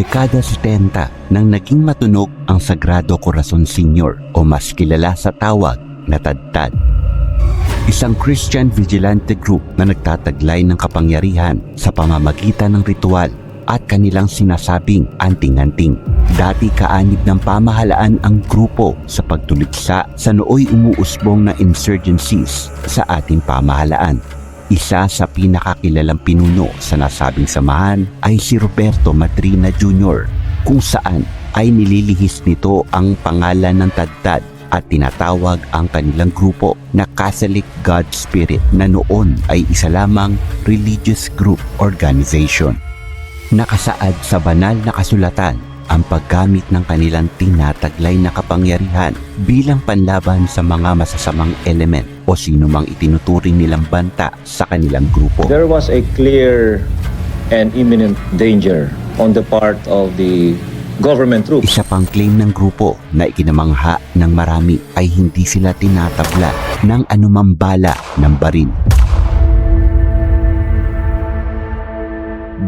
dekada 70 nang naging matunog ang Sagrado Corazon Senior o mas kilala sa tawag na Tadtad. Isang Christian vigilante group na nagtataglay ng kapangyarihan sa pamamagitan ng ritual at kanilang sinasabing anting-anting. Dati kaanib ng pamahalaan ang grupo sa pagtuliksa sa nooy umuusbong na insurgencies sa ating pamahalaan. Isa sa pinakakilalang pinuno sa nasabing samahan ay si Roberto Madrina Jr. kung saan ay nililihis nito ang pangalan ng Tadtad at tinatawag ang kanilang grupo na Catholic God Spirit na noon ay isa lamang religious group organization. Nakasaad sa banal na kasulatan ang paggamit ng kanilang tinataglay na kapangyarihan bilang panlaban sa mga masasamang element o sino mang itinuturing nilang banta sa kanilang grupo. There was a clear and imminent danger on the part of the government troops. Isa pang claim ng grupo na ikinamangha ng marami ay hindi sila tinatabla ng anumang bala ng baril.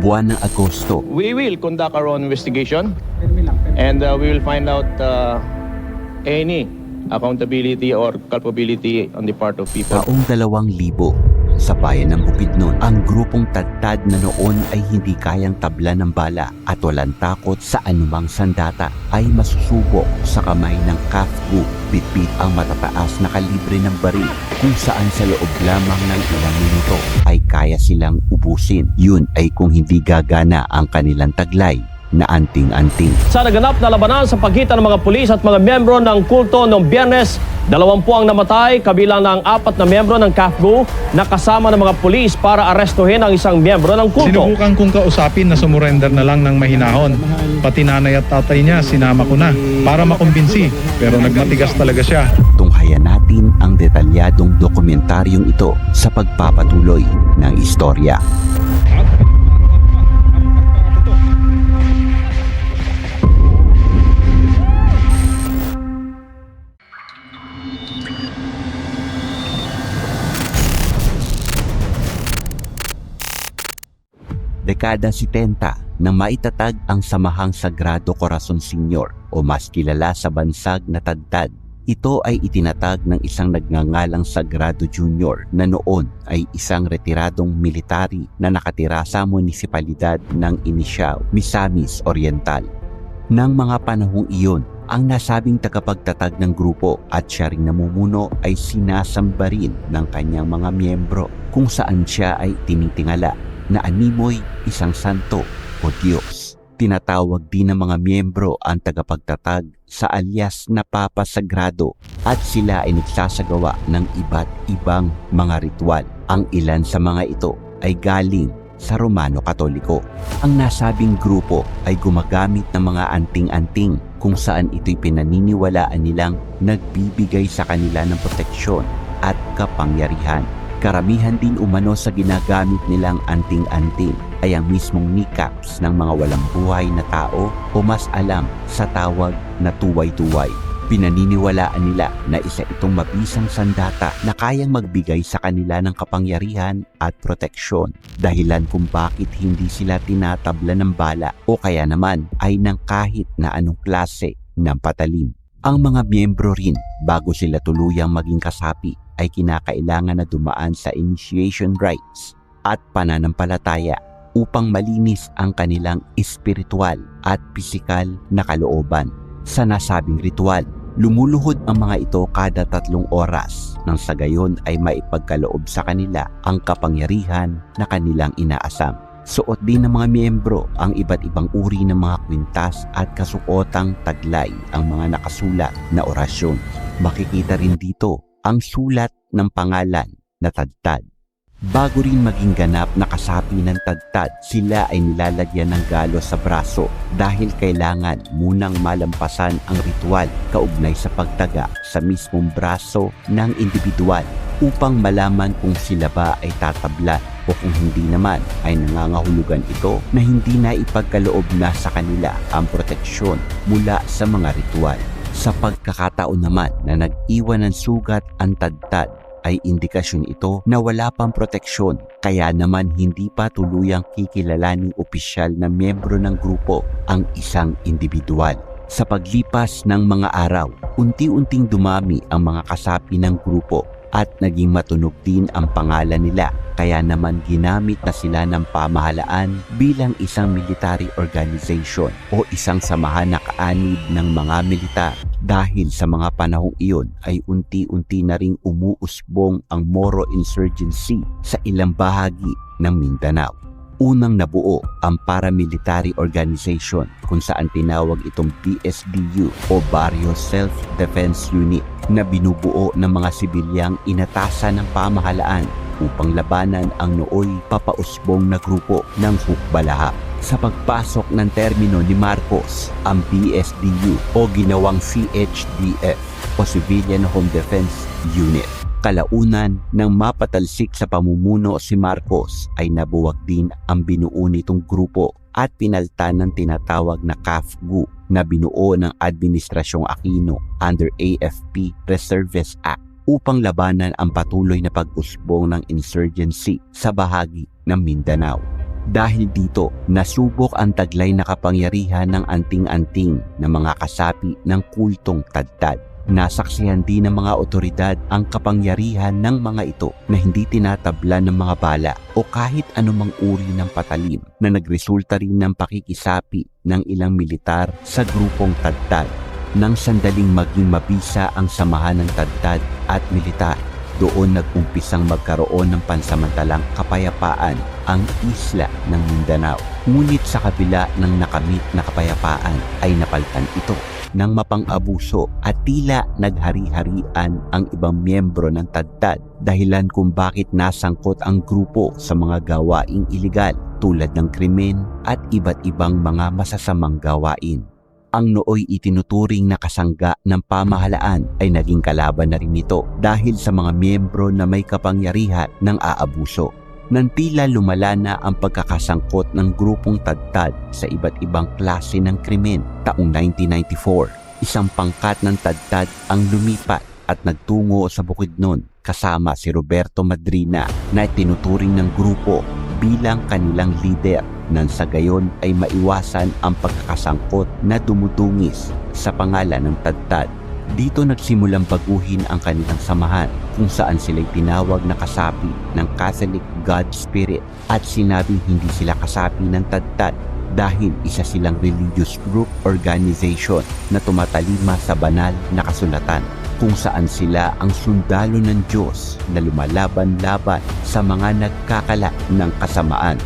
Buwan ng Agosto, We will conduct our own investigation and uh, we will find out uh, any accountability or culpability on the part of people. taong dalawang libo, sa bayan ng Bukidnon, ang grupong tadtad na noon ay hindi kayang tabla ng bala at walang takot sa anumang sandata ay masusubo sa kamay ng Kafgu. Bitbit ang matataas na kalibre ng baril kung saan sa loob lamang ng ilang minuto ay kaya silang ubusin. Yun ay kung hindi gagana ang kanilang taglay na anting-anting. Sa naganap na labanan sa pagitan ng mga pulis at mga miyembro ng kulto noong biyernes, dalawampu ang namatay kabilang ng apat na miyembro ng CAFGO na kasama ng mga pulis para arestuhin ang isang miyembro ng kulto. Sinubukan kong kausapin na sumurrender na lang ng mahinahon. Pati nanay at tatay niya, sinama ko na para makumbinsi. Pero nagmatigas talaga siya. Tunghayan natin ang detalyadong dokumentaryong ito sa pagpapatuloy ng istorya. Dekada 70 nang maitatag ang Samahang Sagrado Corazon Senior o mas kilala sa bansag na Tadtad. Ito ay itinatag ng isang nagngangalang Sagrado Junior na noon ay isang retiradong military na nakatira sa munisipalidad ng Inisiao, Misamis Oriental. Nang mga panahong iyon, ang nasabing tagapagtatag ng grupo at siya ring namumuno ay sinasamba rin ng kanyang mga miyembro kung saan siya ay tinitingala na animoy isang santo o Diyos. Tinatawag din ng mga miyembro ang tagapagtatag sa alias na Papa Sagrado at sila ay nagsasagawa ng iba't ibang mga ritual. Ang ilan sa mga ito ay galing sa Romano Katoliko. Ang nasabing grupo ay gumagamit ng mga anting-anting kung saan ito'y pinaniniwalaan nilang nagbibigay sa kanila ng proteksyon at kapangyarihan. Karamihan din umano sa ginagamit nilang anting-anting ay ang mismong kneecaps ng mga walang buhay na tao o mas alam sa tawag na tuway-tuway. Pinaniniwalaan nila na isa itong mabisang sandata na kayang magbigay sa kanila ng kapangyarihan at proteksyon. Dahilan kung bakit hindi sila tinatabla ng bala o kaya naman ay ng kahit na anong klase ng patalim. Ang mga miyembro rin bago sila tuluyang maging kasapi ay kinakailangan na dumaan sa initiation rites at pananampalataya upang malinis ang kanilang espiritual at pisikal na kalooban. Sa nasabing ritual, lumuluhod ang mga ito kada tatlong oras nang sa gayon ay maipagkaloob sa kanila ang kapangyarihan na kanilang inaasam. Suot din ng mga miyembro ang iba't ibang uri ng mga kwintas at kasukotang taglay ang mga nakasulat na orasyon. Makikita rin dito ang sulat ng pangalan na Tadtad. Bago rin maging ganap na kasapi ng Tadtad, sila ay nilalagyan ng galo sa braso dahil kailangan munang malampasan ang ritual kaugnay sa pagtaga sa mismong braso ng individual upang malaman kung sila ba ay tatablan o kung hindi naman ay nangangahulugan ito na hindi na ipagkaloob na sa kanila ang proteksyon mula sa mga ritual. Sa pagkakataon naman na nag-iwan ng sugat ang tadtad, ay indikasyon ito na wala pang proteksyon kaya naman hindi pa tuluyang kikilalaning opisyal na miyembro ng grupo ang isang individual. Sa paglipas ng mga araw, unti-unting dumami ang mga kasapi ng grupo at naging matunog din ang pangalan nila kaya naman ginamit na sila ng pamahalaan bilang isang military organization o isang samahan na kaanib ng mga militar. Dahil sa mga panahong iyon ay unti-unti na ring umuusbong ang Moro insurgency sa ilang bahagi ng Mindanao unang nabuo ang paramilitary organization kung saan tinawag itong PSDU o Barrio Self-Defense Unit na binubuo ng mga sibilyang inatasan ng pamahalaan upang labanan ang nooy papausbong na grupo ng Hukbalaha. Sa pagpasok ng termino ni Marcos, ang PSDU o ginawang CHDF o Civilian Home Defense Unit kalaunan ng mapatalsik sa pamumuno si Marcos ay nabuwag din ang binuo nitong grupo at pinaltan ng tinatawag na CAFGU na binuo ng Administrasyong Aquino under AFP Reservist Act upang labanan ang patuloy na pag-usbong ng insurgency sa bahagi ng Mindanao. Dahil dito, nasubok ang taglay na kapangyarihan ng anting-anting na mga kasapi ng kultong tadtad. Nasaksihan din ng mga otoridad ang kapangyarihan ng mga ito na hindi tinatabla ng mga bala o kahit anumang uri ng patalim na nagresulta rin ng pakikisapi ng ilang militar sa grupong tadtad. Nang sandaling maging mabisa ang samahan ng tadtad at militar, doon nag-umpisang magkaroon ng pansamantalang kapayapaan ang isla ng Mindanao. Ngunit sa kabila ng nakamit na kapayapaan ay napaltan ito ng mapang-abuso at tila naghari-harian ang ibang miyembro ng tadtad dahilan kung bakit nasangkot ang grupo sa mga gawaing iligal tulad ng krimen at iba't ibang mga masasamang gawain. Ang nooy itinuturing na kasangga ng pamahalaan ay naging kalaban na rin ito dahil sa mga miyembro na may kapangyarihan ng aabuso nang tila lumala na ang pagkakasangkot ng grupong tadtad sa iba't ibang klase ng krimen taong 1994. Isang pangkat ng tadtad ang lumipat at nagtungo sa Bukidnon kasama si Roberto Madrina na tinuturing ng grupo bilang kanilang leader nang sa gayon ay maiwasan ang pagkakasangkot na dumudungis sa pangalan ng tadtad. Dito nagsimulang baguhin ang kanilang samahan kung saan sila'y tinawag na kasapi ng Catholic God Spirit at sinabing hindi sila kasapi ng tadtad dahil isa silang religious group organization na tumatalima sa banal na kasulatan kung saan sila ang sundalo ng Diyos na lumalaban-laban sa mga nagkakala ng kasamaan.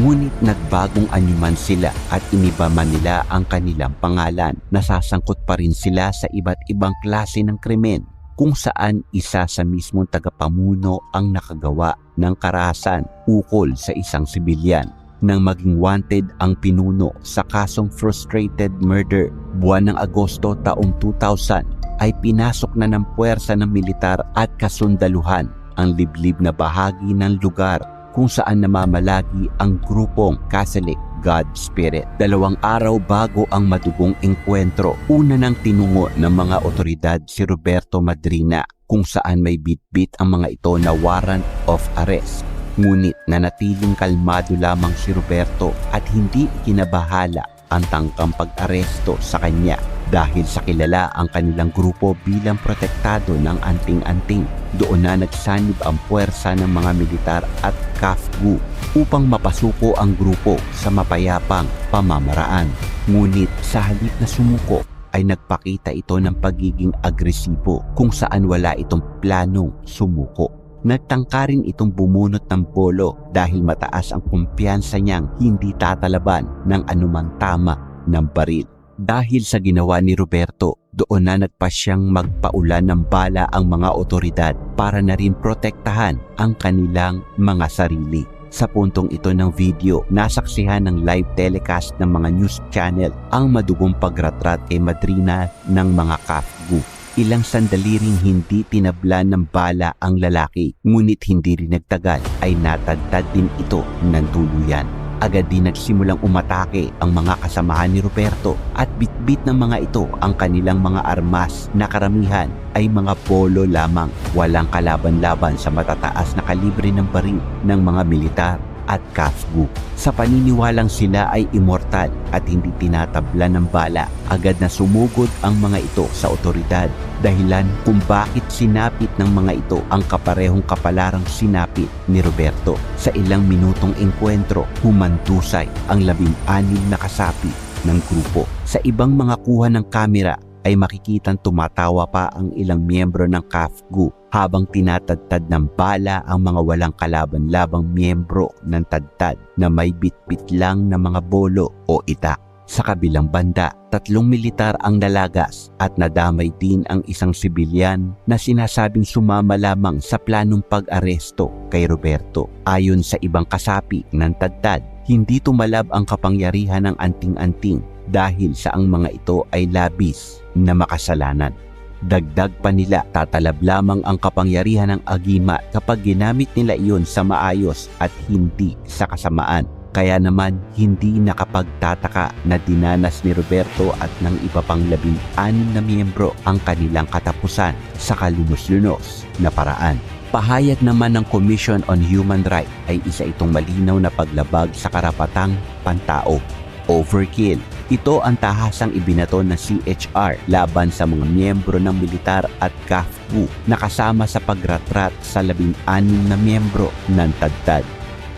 Ngunit nagbagong anyuman sila at iniba man nila ang kanilang pangalan. Nasasangkot pa rin sila sa iba't ibang klase ng krimen kung saan isa sa mismong tagapamuno ang nakagawa ng karahasan ukol sa isang sibilyan nang maging wanted ang pinuno sa kasong frustrated murder buwan ng Agosto taong 2000 ay pinasok na ng puwersa ng militar at kasundaluhan ang liblib na bahagi ng lugar kung saan namamalagi ang grupong Catholic God Spirit. Dalawang araw bago ang madugong engkwentro, una nang tinungo ng mga otoridad si Roberto Madrina kung saan may bitbit ang mga ito na warrant of arrest. Ngunit nanatiling kalmado lamang si Roberto at hindi ikinabahala ang tangkang pag-aresto sa kanya dahil sa kilala ang kanilang grupo bilang protektado ng anting-anting. Doon na nagsanib ang puwersa ng mga militar at KAFGU upang mapasuko ang grupo sa mapayapang pamamaraan. Ngunit sa halip na sumuko ay nagpakita ito ng pagiging agresibo kung saan wala itong planong sumuko. Nagtangka rin itong bumunot ng bolo dahil mataas ang kumpiyansa niyang hindi tatalaban ng anumang tama ng baril. Dahil sa ginawa ni Roberto, doon na nagpa siyang magpaulan ng bala ang mga otoridad para na rin protektahan ang kanilang mga sarili. Sa puntong ito ng video, nasaksihan ng live telecast ng mga news channel ang madugong pagratrat kay Madrina ng mga KAFGU. Ilang sandali ring hindi tinabla ng bala ang lalaki, ngunit hindi rin nagtagal ay natagtad din ito ng tuluyan. Agad din nagsimulang umatake ang mga kasamahan ni Roberto at bitbit ng mga ito ang kanilang mga armas na karamihan ay mga polo lamang. Walang kalaban-laban sa matataas na kalibre ng baril ng mga militar at kafgu. Sa paniniwalang sila ay immortal at hindi tinatabla ng bala, agad na sumugod ang mga ito sa otoridad dahilan kung bakit sinapit ng mga ito ang kaparehong kapalarang sinapit ni Roberto. Sa ilang minutong engkwentro, humantusay ang labing-anim na kasapi ng grupo. Sa ibang mga kuha ng kamera ay makikitang tumatawa pa ang ilang miyembro ng KAFGU habang tinatadtad ng bala ang mga walang kalaban-labang miyembro ng tadtad na may bitbit lang na mga bolo o itak. Sa kabilang banda, tatlong militar ang nalagas at nadamay din ang isang sibilyan na sinasabing sumama lamang sa planong pag-aresto kay Roberto. Ayon sa ibang kasapi ng tadtad, hindi tumalab ang kapangyarihan ng anting-anting dahil sa ang mga ito ay labis na makasalanan. Dagdag pa nila, tatalab lamang ang kapangyarihan ng agima kapag ginamit nila iyon sa maayos at hindi sa kasamaan. Kaya naman hindi nakapagtataka na dinanas ni Roberto at ng iba pang labing anim na miyembro ang kanilang katapusan sa kalunos-lunos na paraan. Pahayag naman ng Commission on Human Rights ay isa itong malinaw na paglabag sa karapatang pantao. Overkill. Ito ang tahasang ibinato ng CHR laban sa mga miyembro ng militar at KAFU na kasama sa pagratrat sa labing anim na miyembro ng TADTAD.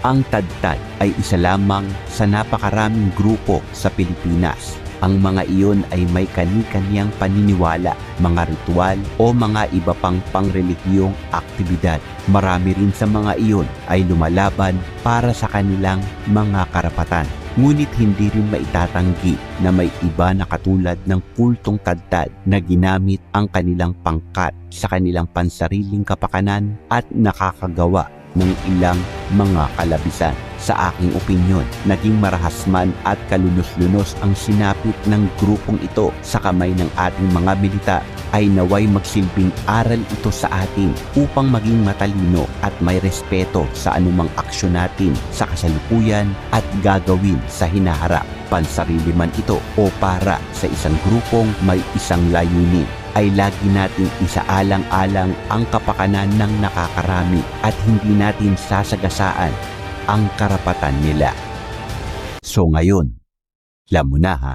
Ang TADTAD ay isa lamang sa napakaraming grupo sa Pilipinas. Ang mga iyon ay may kani-kaniyang paniniwala, mga ritual o mga iba pang pangrelihiyong aktibidad. Marami rin sa mga iyon ay lumalaban para sa kanilang mga karapatan. Ngunit hindi rin maitatanggi na may iba na katulad ng kultong tadtad na ginamit ang kanilang pangkat sa kanilang pansariling kapakanan at nakakagawa ng ilang mga kalabisan. Sa aking opinyon, naging marahas man at kalunos-lunos ang sinapit ng grupong ito sa kamay ng ating mga militar ay naway magsilbing aral ito sa atin upang maging matalino at may respeto sa anumang aksyon natin sa kasalukuyan at gagawin sa hinaharap pansarili man ito o para sa isang grupong may isang layunin ay lagi nating isaalang-alang ang kapakanan ng nakakarami at hindi natin sasagasaan ang karapatan nila. So ngayon, alam mo na ha,